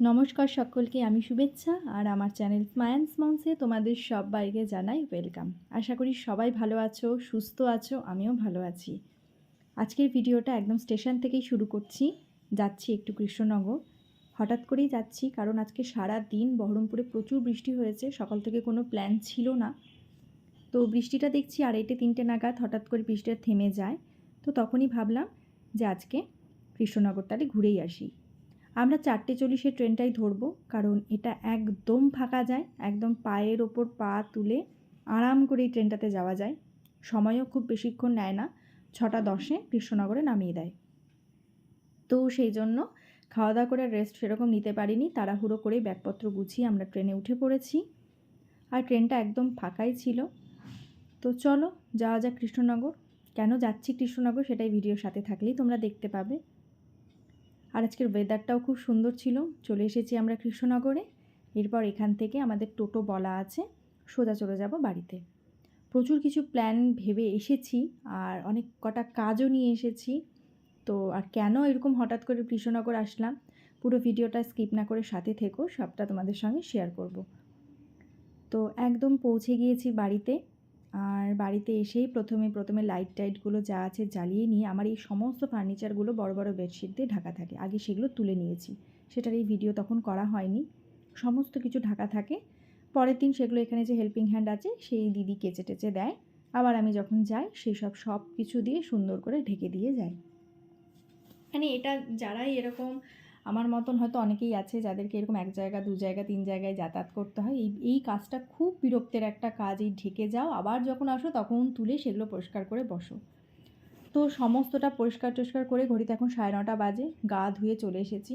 নমস্কার সকলকে, আমি শুভেচ্ছা আর আমার চ্যানেল স্মায়ান্স মঞ্চে তোমাদের সবাইকে জানাই ওয়েলকাম আশা করি সবাই ভালো আছো, সুস্থ আছো, আমিও ভালো আছি। আজকের ভিডিওটা একদম স্টেশন থেকেই শুরু করছি। যাচ্ছি একটু কৃষ্ণনগর। হঠাৎ করেই যাচ্ছি কারণ আজকে সারা দিন বহরমপুরে প্রচুর বৃষ্টি হয়েছে, সকাল থেকে কোনো প্ল্যান ছিল না। তো বৃষ্টিটা দেখছি আড়াইটে, তিনটে নাগাদ হঠাৎ করে বৃষ্টিটা থেমে যায়। তো তখনই ভাবলাম যে আজকে কৃষ্ণনগর তাহলে ঘুরেই আসি। আমরা চারটে চল্লিশের ট্রেনটাই ধরবো, কারণ এটা একদম ফাঁকা যায়, একদম পায়ের ওপর পা তুলে আরাম করে এই ট্রেনটাতে যাওয়া যায়। সময়ও খুব বেশিক্ষণ নেয় না, ছটা দশে কৃষ্ণনগরে নামিয়ে দেয়। তো সেই জন্য খাওয়া দাওয়া করে রেস্ট সেরকম নিতে পারিনি, তাড়াহুড়ো করে ব্যাগপত্র গুছিয়ে আমরা ট্রেনে উঠে পড়েছি। আর ট্রেনটা একদম ফাঁকাই ছিল। তো চলো, যাওয়া যাক কৃষ্ণনগর। কেন যাচ্ছি কৃষ্ণনগর সেটাই ভিডিওর সাথে থাকলেই তোমরা দেখতে পাবে। আর আজকের ওয়েদারটাও খুব সুন্দর ছিল। চলে এসেছি আমরা কৃষ্ণনগরে। এরপর এখান থেকে আমাদের টোটো বলা আছে। সোজা চলে যাব বাড়িতে। প্রচুর কিছু প্ল্যান ভেবে এসেছি আর অনেক কটা কাজও নিয়ে এসেছি। তো আর কেন এরকম হঠাৎ করে কৃষ্ণনগর আসলাম, পুরো ভিডিওটা স্কিপ না করে সাথে থেকো, সবটা তোমাদের সঙ্গে শেয়ার করব। তো একদম পৌঁছে গিয়েছি বাড়িতে। আর বাড়িতে এসেই প্রথমে প্রথমে লাইট টাইটগুলো যা আছে জ্বালিয়ে নিয়ে আমার এই সমস্ত ফার্নিচারগুলো বড় বড় বেডশিট দিয়ে ঢাকা থাকে। আগে সেগুলো তুলে নিয়েছি। সেটার এই ভিডিও তখন করা হয়নি। সমস্ত কিছু ঢাকা থাকে। পরের দিন সেগুলো এখানে যে হেল্পিং হ্যান্ড আছে, সেই দিদি কেচে টেচে দেয়। আবার আমি যখন যাই, সেই সব সব কিছু দিয়ে সুন্দর করে ঢেকে দিয়ে যাই। মানে এটা যারাই এরকম আমার মতন হয়তো অনেকেই আছে যাদেরকে এরকম এক জায়গা, দু জায়গা, তিন জায়গায় যাতায়াত করতে হয়। এই এই কাজটা খুব বিরক্তের একটা কাজ। এই ঢেকে যাও, আবার যখন আসো তখন তুলে সেগুলো পরিষ্কার করে বসো। তো সমস্তটা পরিষ্কার টরিষ্কার করে ঘড়িতে এখন সাড়ে নটা বাজে, গা ধুয়ে চলে এসেছি।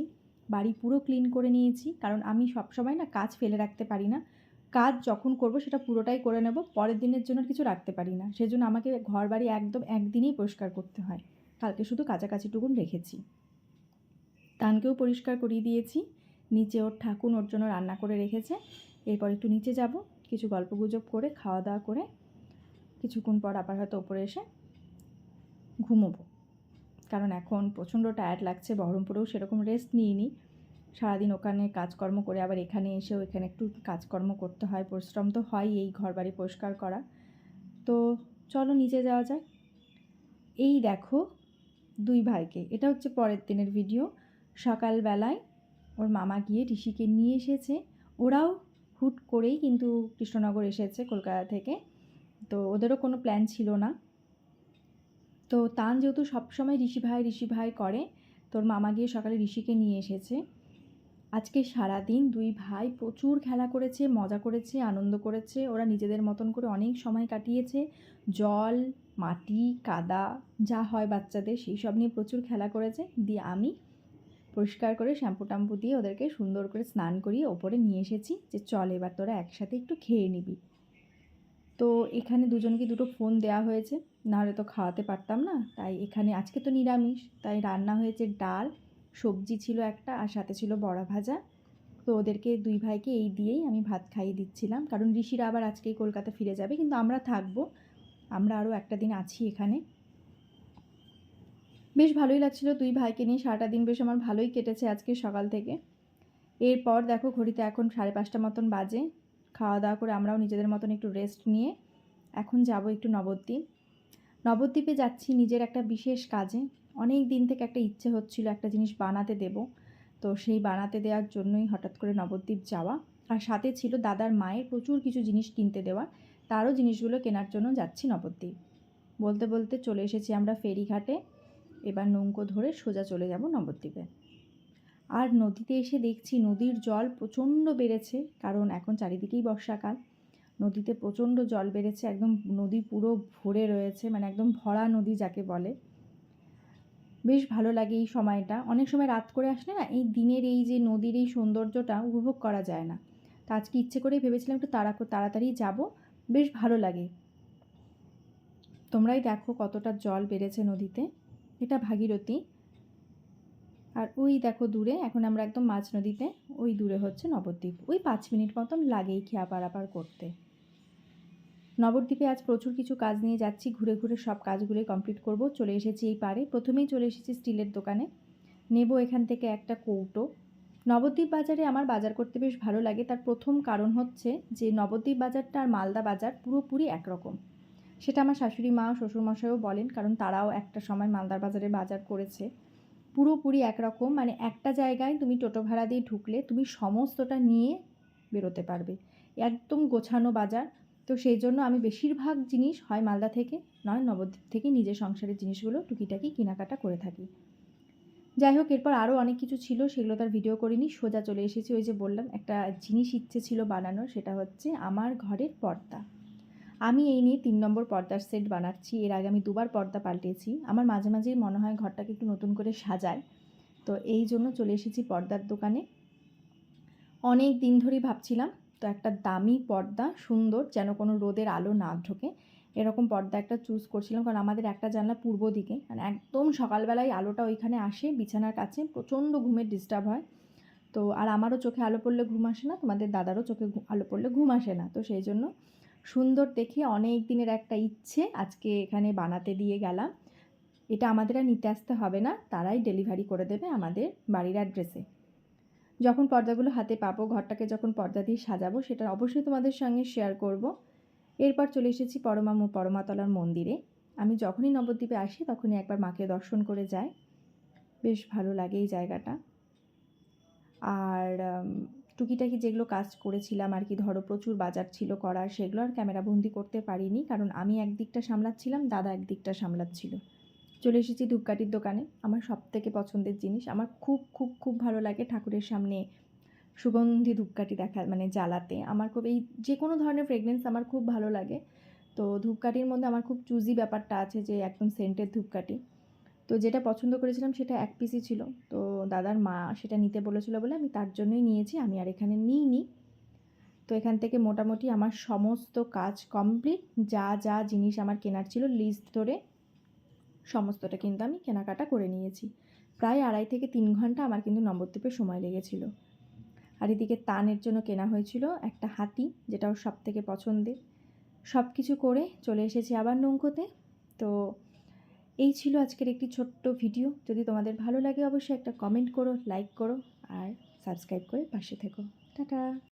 বাড়ি পুরো ক্লিন করে নিয়েছি, কারণ আমি সবসময় না কাজ ফেলে রাখতে পারি না। কাজ যখন করব সেটা পুরোটাই করে নেব, পরের দিনের জন্য কিছু রাখতে পারি না। সেজন্য আমাকে ঘর বাড়ি একদম একদিনেই পরিষ্কার করতে হয়। কালকে শুধু কাছাকাছিটুকুন রেখেছি। তানকেও পরিষ্কার করিয়ে দিয়েছি। নিচে ওর ঠাকুর ওর জন্য রান্না করে রেখেছে। এরপর একটু নিচে যাব, কিছু গল্প গুজব করে, খাওয়া দাওয়া করে কিছুক্ষণ পর আবার হয়তো ওপরে এসে ঘুমোবো। কারণ এখন প্রচণ্ড টায়ার্ড লাগছে, বহরমপুরেও সেরকম রেস্ট নিইনি। সারাদিন ওখানে কাজকর্ম করে আবার এখানে এসেও এখানে একটু কাজকর্ম করতে হয়, পরিশ্রম তো হয় এই ঘর বাড়ি পরিষ্কার করা। তো চলো নিচে যাওয়া যাক। এই দেখো দুই ভাইকে, এটা হচ্ছে পরের দিনের ভিডিও সকালবেলায় ওর মামা গিয়ে ঋষিকে নিয়ে এসেছে। ওরাও হুট করেই কিন্তু কৃষ্ণনগর এসেছে কলকাতা থেকে। তো ওদেরও কোনো প্ল্যান ছিল না। তো তান যেহেতু সবসময় ঋষি ভাই ঋষি ভাই করে, তোর মামা গিয়ে সকালে ঋষিকে নিয়ে এসেছে। আজকে সারাদিন দুই ভাই প্রচুর খেলা করেছে, মজা করেছে, আনন্দ করেছে। ওরা নিজেদের মতন করে অনেক সময় কাটিয়েছে। জল, মাটি, কাদা, যা হয় বাচ্চাদের, সেই সব নিয়ে প্রচুর খেলা করেছে। দিয়ে আমি পরিষ্কার করে শ্যাম্পু ট্যাম্পু দিয়ে ওদেরকে সুন্দর করে স্নান করিয়ে ওপরে নিয়ে এসেছি যে চল এবার তোরা একসাথে একটু খেয়ে নিবি। তো এখানে দুজনকে দুটো ফোন দেওয়া হয়েছে, নাহলে তো খাওয়াতে পারতাম না। তাই এখানে আজকে তো নিরামিষ, তাই রান্না হয়েছে ডাল, সবজি ছিল একটা আর সাথে ছিল বড়া ভাজা। তো ওদেরকে দুই ভাইকে এই দিয়েই আমি ভাত খাইয়ে দিচ্ছিলাম। কারণ ঋষিরা আবার আজকেই কলকাতা ফিরে যাবে, কিন্তু আমরা থাকব। আমরা আরও একটা দিন আছি এখানে। বেশ ভালোই লাগছিল দুই ভাইকে নিয়ে। সারাটা দিন বেশ আমার ভালোই কেটেছে আজকে সকাল থেকে। এরপর দেখো ঘড়িতে এখন সাড়ে পাঁচটা মতন বাজে। খাওয়া দাওয়া করে আমরাও নিজেদের মতন একটু রেস্ট নিয়ে এখন যাব একটু নবদ্বীপ। নবদ্বীপে যাচ্ছি নিজের একটা বিশেষ কাজে। অনেক দিন থেকে একটা ইচ্ছে হচ্ছিল একটা জিনিস বানাতে দেব। তো সেই বানাতে দেওয়ার জন্যই হঠাৎ করে নবদ্বীপ যাওয়া। আর সাথে ছিল দাদার মায়ের প্রচুর কিছু জিনিস কিনতে দেওয়া। তারও জিনিসগুলো কেনার জন্য যাচ্ছি নবদ্বীপ। বলতে বলতে চলে এসেছি আমরা ফেরিঘাটে। এবার নৌকো ধরে সোজা চলে যাব নবদ্বীপে। আর নদীতে এসে দেখছি নদীর জল প্রচণ্ড বেড়েছে, কারণ এখন চারিদিকেই বর্ষাকাল। নদীতে প্রচণ্ড জল বেড়েছে, একদম নদী পুরো ভরে রয়েছে মানে একদম ভরা নদী যাকে বলে। বেশ ভালো লাগে এই সময়টা। অনেক সময় রাত করে আসলে না, এই দিনের এই যে নদীর এই সৌন্দর্যটা উপভোগ করা যায় না। তা আজকে ইচ্ছে করেই ভেবেছিলাম একটু তাড়া তাড়াতাড়ি যাব, বেশ ভালো লাগে। তোমরাই দেখো কতটা জল বেড়েছে নদীতে। এটা ভাগীরথী। আর ওই দেখো দূরে, এখন আমরা একদম মাঝ নদীতে, ওই দূরে হচ্ছে নবদ্বীপ। ওই পাঁচ মিনিট মতন লাগেই খেয়া পারাপার করতে। নবদ্বীপে আজ প্রচুর কিছু কাজ নিয়ে যাচ্ছি, ঘুরে ঘুরে সব কাজগুলোই কমপ্লিট করব। চলে এসেছি এই পারে। প্রথমেই চলে এসেছি স্টিলের দোকানে। নেব এখান থেকে একটা কৌটো। নবদ্বীপ বাজারে আমার বাজার করতে বেশ ভালো লাগে। তার প্রথম কারণ হচ্ছে যে, নবদ্বীপ বাজারটা আর মালদা বাজার পুরোপুরি একরকম। সেটা আমার শাশুড়ি মা, শ্বশুরমশাইও বলেন, কারণ তারাও একটা সময় মালদার বাজারে বাজার করেছে। পুরোপুরি একরকম মানে একটা জায়গায় তুমি টোটো ভাড়া দিয়ে ঢুকলে তুমি সমস্তটা নিয়ে বেরোতে পারবে। একদম গোছানো বাজার। তো সেই জন্য আমি বেশিরভাগ জিনিস হয় মালদা থেকে, নয় নবদ্বীপ থেকে নিজের সংসারের জিনিসগুলো টুকিটাকি কেনাকাটা করে থাকি। যাই হোক, এরপর আরও অনেক কিছু ছিল, সেগুলো তার ভিডিও করিনি, সোজা চলে এসেছি ওই যে বললাম, একটা জিনিস ইচ্ছে ছিল বানানোর, সেটা হচ্ছে আমার ঘরের পর্দা। আমি এই নিয়ে তিন নম্বর পর্দার সেট বানাচ্ছি। এর আগে আমি দুবার পর্দা পাল্টেছি। আমার মাঝে মাঝেই মনে হয় ঘরটাকে একটু নতুন করে সাজায় তো এই জন্য চলে এসেছি পর্দার দোকানে। অনেক দিন ধরেই ভাবছিলাম, তো একটা দামি পর্দা, সুন্দর, যেন কোনো রোদের আলো না ঢোকে। এরকম পর্দা একটা চুজ করছিলাম, কারণ আমাদের একটা জানলা পূর্ব দিকে। মানে একদম সকালবেলায় আলোটা ওইখানে আসে, বিছানার কাছে। প্রচণ্ড ঘুমের ডিস্টার্ব হয়। তো আর আমারও চোখে আলো পড়লে ঘুম আসে না, তোমাদের দাদারও চোখে আলো পড়লে ঘুম আসে না। তো সেই জন্য সুন্দর দেখে অনেক দিনের একটা ইচ্ছে আজকে এখানে বানাতে দিয়ে গেলাম। এটা আমাদের আর নিতে আসতে হবে না, তারাই ডেলিভারি করে দেবে আমাদের বাড়ির অ্যাড্রেসে। যখন পর্দাগুলো হাতে পাবো, ঘরটাকে যখন পর্দা দিয়ে সাজাবো, সেটা অবশ্যই তোমাদের সঙ্গে শেয়ার করব। এরপর চলে এসেছি পরমা পরমাতলার মন্দিরে। আমি যখনই নবদ্বীপে আসি, তখনই একবার মাকে দর্শন করে যাই। বেশ ভালো লাগে এই জায়গাটা। আর টুকিটাকি যেগুলো কাজ করেছিলাম আর কি, ধরো প্রচুর বাজার ছিল করার, সেগুলো আর ক্যামেরাবন্দি করতে পারিনি কারণ আমি একদিকটা সামলাচ্ছিলাম, দাদা একদিকটা সামলাচ্ছিল। চলে এসেছি ধূপকাঠির দোকানে, আমার সব থেকে পছন্দের জিনিস, আমার খুব খুব খুব ভালো লাগে ঠাকুরের সামনে সুগন্ধি ধূপকাঠি দেখা মানে জ্বালাতে। আমার খুব এই যে কোনো ধরনের ফ্রেগনেন্স আমার খুব ভালো লাগে। তো ধূপকাঠির মধ্যে আমার খুব চুজি ব্যাপারটা আছে যে একদম সেন্টের ধূপকাঠি। তো যেটা পছন্দ করেছিলাম সেটা এক পিসই ছিল। তো দাদার মা সেটা নিতে বলেছিল বলে আমি তার জন্যই নিয়েছি, আমি আর এখানে নিইনি। তো এখান থেকে মোটামুটি আমার সমস্ত কাজ কমপ্লিট যা যা জিনিস আমার কেনার ছিল লিস্ট ধরে, সমস্তটা কিন্তু আমি কেনাকাটা করে নিয়েছি। প্রায় আড়াই থেকে তিন ঘণ্টা আমার কিন্তু নবদ্বীপে সময় লেগেছিল। আর এদিকে তানের জন্য কেনা হয়েছিল একটা হাতি যেটা ওর সব থেকে পছন্দের। সব কিছু করে চলে এসেছি আবার নৌকোতে। তো এই ছিল আজকের একটি ছোট্ট ভিডিও। যদি তোমাদের ভালো লাগে, অবশ্যই একটা কমেন্ট করো লাইক করো, আর সাবস্ক্রাইব করে পাশে থেকো। টাটা!